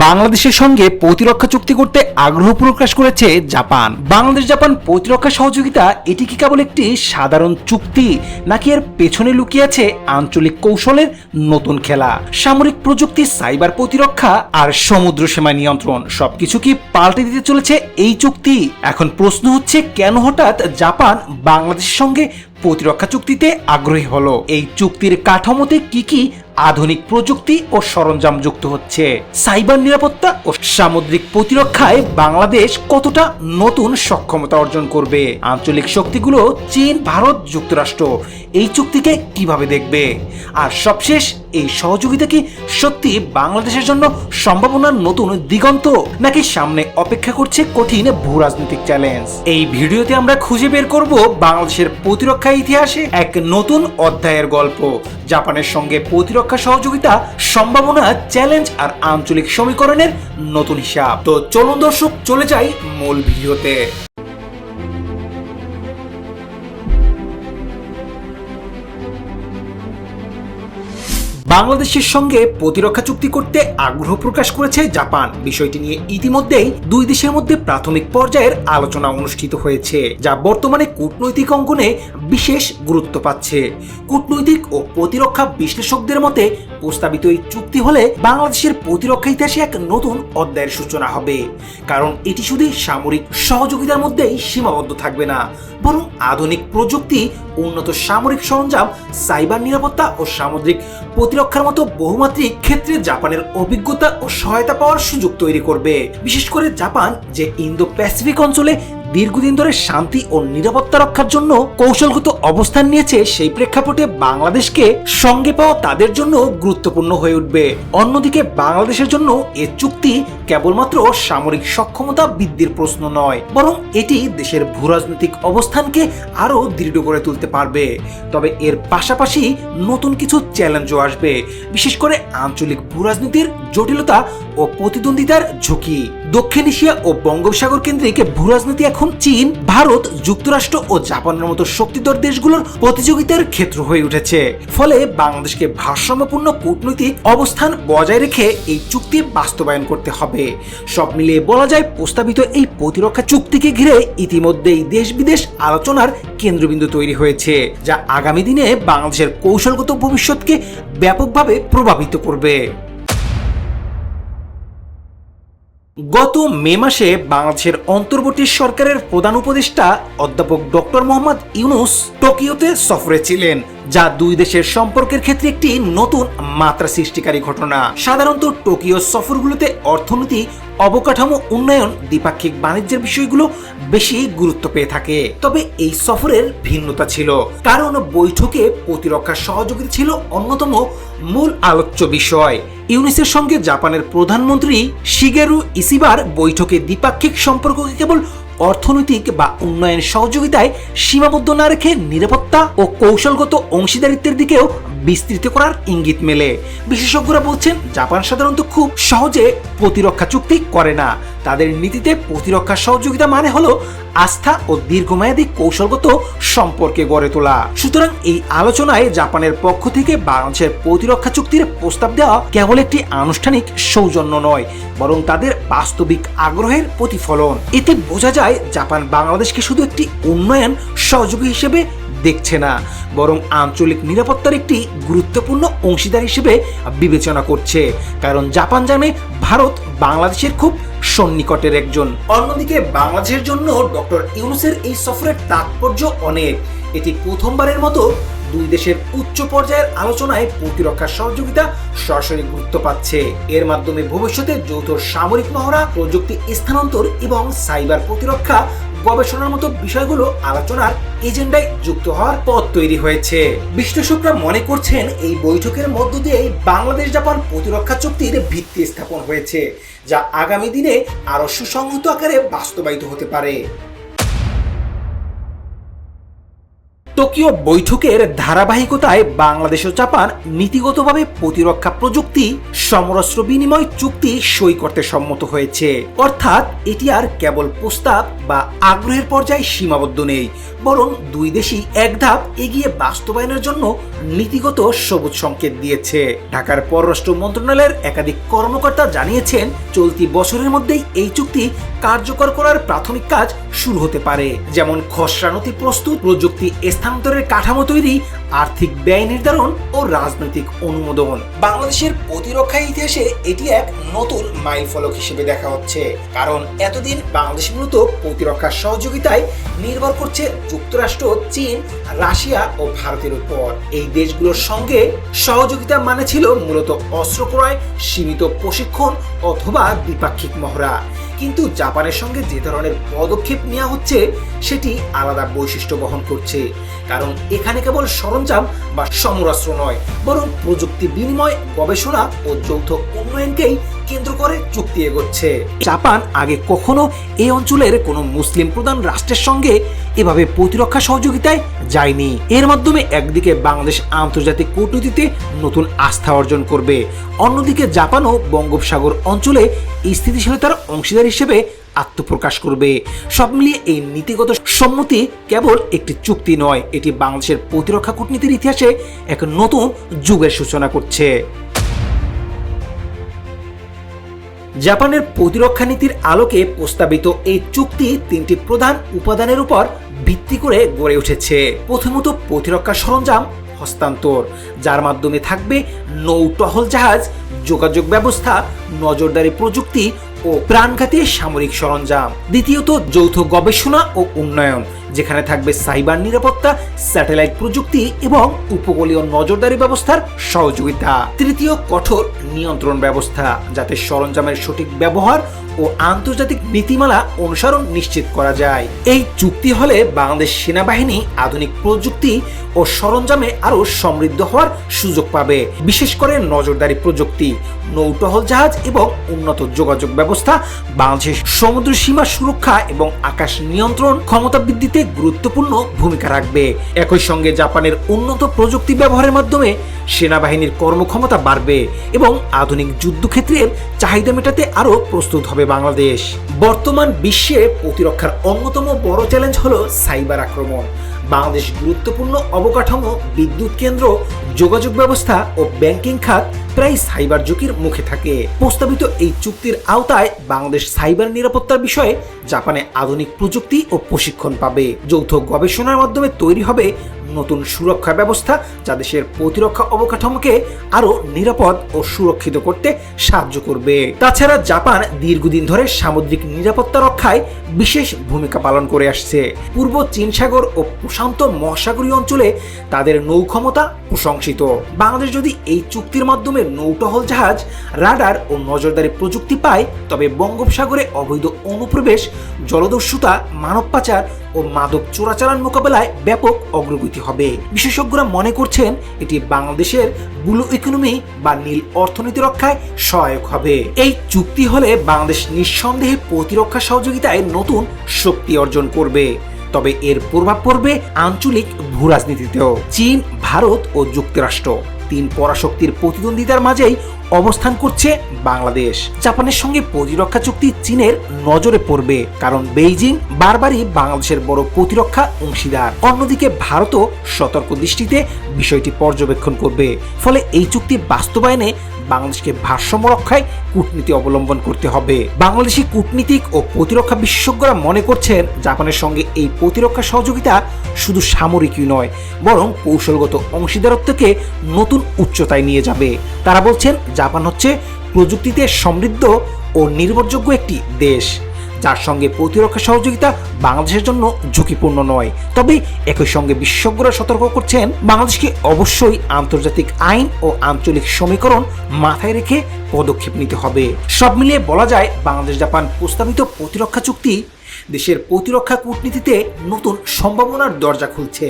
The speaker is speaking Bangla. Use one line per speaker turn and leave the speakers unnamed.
বাংলাদেশের সঙ্গে প্রতিরক্ষা চুক্তি করতে আগ্রহ প্রকাশ করেছে জাপান। বাংলাদেশ জাপান প্রতিরক্ষা সহযোগিতা, এটি কি কেবল একটি সাধারণ চুক্তি, নাকি এর পেছনে লুকিয়ে আছে আঞ্চলিক কৌশলের নতুন খেলা? সামরিক প্রযুক্তি, সাইবার প্রতিরক্ষা আর সমুদ্র সীমা নিয়ন্ত্রণ, সবকিছু কি পাল্টে দিতে চলেছে এই চুক্তি? এখন প্রশ্ন হচ্ছে, কেন হঠাৎ জাপান বাংলাদেশের সঙ্গে প্রতিরক্ষা চুক্তিতে আগ্রহী হলো? এই চুক্তির কাঠামোতে কি কি আধুনিক প্রযুক্তি ও সরঞ্জাম যুক্ত হচ্ছে। সাইবার নিরাপত্তা ও সামুদ্রিক প্রতিরক্ষায় বাংলাদেশ কতটা নতুন সক্ষমতা অর্জন করবে? আঞ্চলিক শক্তিগুলো চীন, ভারত, যুক্তরাষ্ট্র, এই চুক্তিকে কীভাবে দেখবে? আর সবশেষ, এই সহযোগিতা কি সত্যি বাংলাদেশের জন্য সম্ভাবনার নতুন দিগন্ত, নাকি সামনে অপেক্ষা করছে কঠিন ভূ রাজনৈতিক চ্যালেঞ্জ এই ভিডিওতে আমরা খুঁজে বের করব বাংলাদেশের প্রতিরক্ষা ইতিহাসে এক নতুন অধ্যায়ের গল্প, জাপানের সঙ্গে প্রতিরক্ষা সহযোগিতা সম্ভাবনা চ্যালেঞ্জ আর আঞ্চলিক সমীকরণের নতুন হিসাব। তো চলুন দর্শক, চলে যাই মূল ভিডিওতে। বাংলাদেশের সঙ্গে প্রতিরক্ষা চুক্তি করতে আগ্রহ প্রকাশ করেছে জাপান। বিষয়টি নিয়ে ইতিমধ্যেই দুই দেশের মধ্যে প্রাথমিক পর্যায়ের আলোচনা অনুষ্ঠিত হয়েছে, যা বর্তমানে কূটনৈতিক অঙ্গনে বিশেষ গুরুত্ব পাচ্ছে। কূটনৈতিক ও প্রতিরক্ষা বিশ্লেষকদের মতে, প্রস্তাবিত এই চুক্তি হলে বাংলাদেশের প্রতিরক্ষা ইতিহাসে এক নতুন অধ্যায়ের সূচনা হবে। কারণ এটি শুধু সামরিক সহযোগিতার মধ্যেই সীমাবদ্ধ থাকবে না, বরং আধুনিক প্রযুক্তি, উন্নত সামরিক সরঞ্জাম, সাইবার নিরাপত্তা ও সামুদ্রিক প্রতিরক্ষার মতো বহুমাত্রিক ক্ষেত্রে জাপানের অভিজ্ঞতা ও সহায়তা পাওয়ার সুযোগ তৈরি করবে। বিশেষ করে জাপান, যে ইন্দো প্যাসিফিক অঞ্চলে দীর্ঘদিন ধরে শান্তি ও নিরাপত্তা রক্ষার জন্য কৌশলগত অবস্থান নিয়েছে সেই প্রেক্ষাপটে বাংলাদেশকে সঙ্গে পাওয়া তাদের জন্য গুরুত্বপূর্ণ হয়ে উঠবে। অন্যদিকে বাংলাদেশের জন্য এ চুক্তি কেবলমাত্র সামরিক সক্ষমতা বৃদ্ধির প্রশ্ন নয়, বরং এটি দেশের ভূরাজনৈতিক অবস্থানকে আরও দৃঢ় করে তুলতে পারবে। তবে এর পাশাপাশি নতুন কিছু চ্যালেঞ্জও আসবে। বিশেষ করে আঞ্চলিক ভূরাজনীতির জটিলতা ও প্রতিদ্বন্দ্বিতার ঝুঁকি। দক্ষিণ এশিয়া ও বঙ্গোপসাগর কেন্দ্রিক ভূরাজনীতি এখন চীন, ভারত, যুক্তরাষ্ট্র ও জাপানের মতো শক্তিধর দেশগুলোর প্রতিযোগিতার ক্ষেত্র হয়ে উঠেছে। ফলে বাংলাদেশকে ভারসাম্যপূর্ণ কূটনৈতিক অবস্থান বজায় রেখে এই চুক্তি বাস্তবায়ন করতে হবে। সব মিলিয়ে বলা যায়, প্রস্তাবিত এই প্রতিরক্ষা চুক্তিকে ঘিরে ইতিমধ্যেই দেশ বিদেশ আলোচনার কেন্দ্রবিন্দু তৈরি হয়েছে, যা আগামী দিনে বাংলাদেশের কৌশলগত ভবিষ্যৎকে ব্যাপকভাবে প্রভাবিত করবে। গত মে মাসে বাংলাদেশের অন্তর্বর্তী সরকারের প্রধান উপদেষ্টা অধ্যাপক ডক্টর মোহাম্মদ ইউনুস টোকিওতে সফরে ছিলেন, যা দুই দেশের সম্পর্কের ক্ষেত্রে একটি নতুন মাত্রা সৃষ্টিকারী ঘটনা। সাধারণত টোকিও সফরগুলোতে অর্থনীতি, অবকাঠামো, উন্নয়ন, দ্বিপাক্ষিক বাণিজ্যের বিষয়গুলো বেশি গুরুত্ব পেয়ে থাকে। তবে এই সফরের ভিন্নতা ছিল, কারণ বৈঠকে প্রতিরক্ষা সহযোগিতা ছিল অন্যতম মূল আলোচ্য বিষয়। ইউনিসের সঙ্গে জাপানের প্রধানমন্ত্রী শিগেরু ইসিবার বৈঠকে দ্বিপাক্ষিক সম্পর্ককে কেবল অর্থনৈতিক বা উন্নয়ন সহযোগিতায় সীমাবদ্ধ না রেখে নিরাপত্তা ও কৌশলগত অংশীদারিত্বের দিকেও বিস্তৃত করার ইঙ্গিত মেলে। বিশেষজ্ঞরা বলছেন, জাপান সাধারণত খুব সহজে প্রতিরক্ষা চুক্তি করে না। তাদের নীতিতে প্রতিরক্ষা সহযোগিতা মানে হলো আস্থা ও দীর্ঘমেয়াদী কৌশলগত সম্পর্কে গড়ে তোলা। সুতরাং এই আলোচনায় জাপানের পক্ষ থেকে বাংলাদেশের প্রতিরক্ষা চুক্তির প্রস্তাব দেওয়া কেবল একটি আনুষ্ঠানিক সৌজন্য নয়, বরং তাদের বাস্তবিক আগ্রহের প্রতিফলন। এতে বোঝা যায় জাপান বাংলাদেশকে শুধু একটি উন্নয়ন সহযোগী হিসেবে দেখছে না, বরং আঞ্চলিক নিরাপত্তার একটি গুরুত্বপূর্ণ অংশীদার হিসেবে বিবেচনা করছে। কারণ জাপান জানে ভারত বাংলাদেশের খুব সন্নিকটের একজন। অন্যদিকে বাংলাদেশের জন্য ডক্টর ইউনুসের এই সফরের তাৎপর্য অনেক। এটি প্রথমবারের মতো দুই দেশের উচ্চ পর্যায়ের আলোচনায় প্রতিরক্ষা সহযোগিতা সরাসরি গুরুত্ব পাচ্ছে। এর মাধ্যমে ভবিষ্যতে যৌথ সামরিক মহড়া, প্রযুক্তি স্থানান্তর এবং সাইবার প্রতিরক্ষা গবেষণার মতো বিষয়গুলো আলোচনার এজেন্ডায় যুক্ত হওয়ার পথ তৈরি হয়েছে। বিশ্লেষকরা মনে করছেন এই বৈঠকের মধ্য দিয়ে বাংলাদেশ জাপান প্রতিরক্ষা চুক্তির ভিত্তি স্থাপন হয়েছে, যা আগামী দিনে আরও সুসংহত আকারে বাস্তবায়িত হতে পারে। টোকিও বৈঠকের ধারাবাহিকতায় বাংলাদেশ ও জাপান নীতিগতভাবে প্রতিরক্ষা প্রযুক্তি, সমরাস্ত্র বিনিময় চুক্তি সই করতে সম্মত হয়েছে। অর্থাৎ এটি আর কেবল প্রস্তাব বা আগ্রহের পর্যায়ে সীমাবদ্ধ নেই, বরং দুই দেশই এক ধাপ এগিয়ে বাস্তবায়নের জন্য নীতিগত সবুজ সংকেত দিয়েছে। ঢাকার পররাষ্ট্র মন্ত্রণালয়ের একাধিক কর্মকর্তা জানিয়েছেন, চলতি বছরের মধ্যেই এই চুক্তি কার্যকর করার প্রাথমিক কাজ শুরু হতে পারে। যেমন খসড়া নথি প্রস্তুত, প্রযুক্তি স্থানান্তরের কাঠামো তৈরি আর্থিক ব্যয় নির্ধারণ ও রাজনৈতিক অনুমোদন। বাংলাদেশের প্রতিরক্ষা ইতিহাসে এটি এক নতুন মাইল ফলক হিসেবে দেখা হচ্ছে। কারণ এতদিন বাংলাদেশ মূলত প্রতিরক্ষা সহযোগিতায় নির্ভর করছে যুক্তরাষ্ট্র, চীন, রাশিয়া ও ভারতের উপর। এই দেশগুলোর সঙ্গে সহযোগিতা মানে ছিল মূলত অস্ত্র ক্রয়, সীমিত প্রশিক্ষণ অথবা দ্বিপাক্ষিক মহড়া। কিন্তু জাপানের সঙ্গে যে ধরনের পদক্ষেপ নেওয়া হচ্ছে, সেটি আলাদা বৈশিষ্ট্য বহন করছে। কারণ এখানে কেবল সরঞ্জাম বা সমরাস্ত্র নয়, বরং প্রযুক্তি বিনিময়, গবেষণা ও যৌথ উন্নয়নকেই কেন্দ্র করে চুক্তি এগোচ্ছে। জাপান আগে কখনো এই অঞ্চলের কোনো মুসলিম প্রধান রাষ্ট্রের সঙ্গে এভাবে প্রতিরক্ষা সহযোগিতায় যায়নি। এর মাধ্যমে একদিকে বাংলাদেশ আন্তর্জাতিক কূটনীতিতে নতুন আস্থা অর্জন করবে, অন্যদিকে জাপানও বঙ্গোপসাগর অঞ্চলে স্থিতিশীলতার অংশীদার হিসেবে আত্মপ্রকাশ করবে। সব মিলিয়ে এই নীতিগত সম্মতি কেবল একটি চুক্তি নয়, এটি বাংলাদেশের প্রতিরক্ষা কূটনীতির ইতিহাসে এক নতুন যুগের সূচনা করছে। জাপানের প্রতিরক্ষা নীতির আলোকে প্রস্তাবিত এই চুক্তি তিনটি প্রধান উপাদানের উপর ভিত্তি করে গড়ে উঠেছে। প্রথমত, প্রতিরক্ষা সরঞ্জাম হস্তান্তর, যার মাধ্যমে থাকবে নৌ টহল জাহাজ, যোগাযোগ ব্যবস্থা, নজরদারি প্রযুক্তি ও প্রাণঘাতী সামরিক সরঞ্জাম। দ্বিতীয়ত যৌথ গবেষণা ও উন্নয়ন। যেখানে থাকবে সাইবার নিরাপত্তা, স্যাটেলাইট প্রযুক্তি এবং উপকূলীয় নজরদারি ব্যবস্থার সহযোগিতা। তৃতীয় কঠোর নিয়ন্ত্রণ ব্যবস্থা, যাতে সরঞ্জামের সঠিক ব্যবহার ও আন্তর্জাতিক নীতিমালা অনুসরণ নিশ্চিত করা যায়। এই চুক্তি হলে বাংলাদেশ সেনাবাহিনী আধুনিক প্রযুক্তি ও সরঞ্জামে আরও সমৃদ্ধ হওয়ার সুযোগ পাবে। বিশেষ করে নজরদারি প্রযুক্তি, নৌটহল জাহাজ এবং উন্নত যোগাযোগ ব্যবস্থা, বাংলাদেশের সমুদ্র সীমা সুরক্ষা এবং আকাশ নিয়ন্ত্রণ, ক্ষমতা বৃদ্ধিতে গুরুত্বপূর্ণ ভূমিকা রাখবে। একই সঙ্গে জাপানের উন্নত প্রযুক্তি ব্যবহারের মাধ্যমে সেনাবাহিনীর কর্মক্ষমতা বাড়বে এবং আধুনিক যুদ্ধক্ষেত্রের চাহিদা মেটাতে আরও প্রস্তুত হবে বাংলাদেশ। বর্তমান বিশ্বে প্রতিরক্ষার অন্যতম বড় চ্যালেঞ্জ হল সাইবার আক্রমণ। বাংলাদেশ গুরুত্বপূর্ণ অবকাঠামো, বিদ্যুৎ কেন্দ্র, যোগাযোগ ব্যবস্থা ও ব্যাংকিং খাত প্রায় সাইবার ঝুঁকির মুখে থাকে। প্রস্তাবিত এই চুক্তির আওতায় বাংলাদেশ সাইবার নিরাপত্তার বিষয়ে জাপানে আধুনিক প্রযুক্তি ও প্রশিক্ষণ পাবে। যৌথ গবেষণার মাধ্যমে তৈরি হবে নতুন সুরক্ষা ব্যবস্থা যা দেশের প্রতিরক্ষা অবকাঠামোকে আরও নিরাপদ ও সুরক্ষিত করতে সাহায্য করবে। তাছাড়া জাপান দীর্ঘদিন ধরে সামুদ্রিক নিরাপত্তা রক্ষায় বিশেষ ভূমিকা পালন করে আসছে। পূর্ব চীন সাগর ও প্রশান্ত মহাসাগরীয় অঞ্চলে তাদের নৌক্ষমতা প্রশংসিত। বাংলাদেশ যদি এই চুক্তির মাধ্যমে নৌটহল জাহাজ, রাডার ও নজরদারি প্রযুক্তি পায়, তবে বঙ্গোপসাগরে অবৈধ অনুপ্রবেশ, জলদস্যুতা, মানব পাচার ও মাদক চোরাচালান মোকাবেলায় ব্যাপক অগ্রগতি হবে। বিশেষজ্ঞরা মনে করছেন এটি বাংলাদেশের ব্লু ইকোনমি বা নীল অর্থনীতি রক্ষায় সহায়ক হবে। এই চুক্তি হলে বাংলাদেশ নিঃসন্দেহে প্রতিরক্ষা সহযোগিতায় নতুন শক্তি অর্জন করবে। তবে এর প্রভাব পড়বে আঞ্চলিক ভূরাজনীতিতেও। চীন, ভারত ও যুক্তরাষ্ট্র। তিন পরাশক্তির প্রতিদ্বন্দ্বিতার মাঝেই অবস্থান করছে বাংলাদেশ। জাপানের সঙ্গে প্রতিরক্ষা চুক্তি চীনের নজরে পড়বে, কারণ বেইজিং বারবারই বাংলাদেশের বড় প্রতিরক্ষা অংশীদার। অন্যদিকে ভারতও সতর্ক দৃষ্টিতে বিষয়টি পর্যবেক্ষণ করবে। ফলে এই চুক্তি বাস্তবায়নে বাংলাদেশকে ভারসাম্য রক্ষায় কূটনীতি অবলম্বন করতে হবে। বাংলাদেশি কূটনীতিক ও প্রতিরক্ষা বিশেষজ্ঞরা মনে করছেন, জাপানের সঙ্গে এই প্রতিরক্ষা সহযোগিতা শুধু সামরিকই নয়, বরং কৌশলগত অংশীদারত্বকে নতুন উচ্চতায় নিয়ে যাবে। তারা বলছেন, জাপান হচ্ছে প্রযুক্তিতে সমৃদ্ধ ও নির্ভরযোগ্য একটি দেশ। যার সঙ্গে প্রতিরক্ষা সহযোগিতা বাংলাদেশের জন্য ঝুঁকিপূর্ণ নয়। তবে একই সঙ্গে বিশেষজ্ঞরা সতর্ক করছেন, বাংলাদেশকে অবশ্যই আন্তর্জাতিক আইন ও আঞ্চলিক সমীকরণ মাথায় রেখে পদক্ষেপ নিতে হবে। সব মিলিয়ে বলা যায় বাংলাদেশ জাপান প্রস্তাবিত প্রতিরক্ষা চুক্তি দেশের প্রতিরক্ষা কূটনীতিতে নতুন সম্ভাবনার দরজা খুলছে।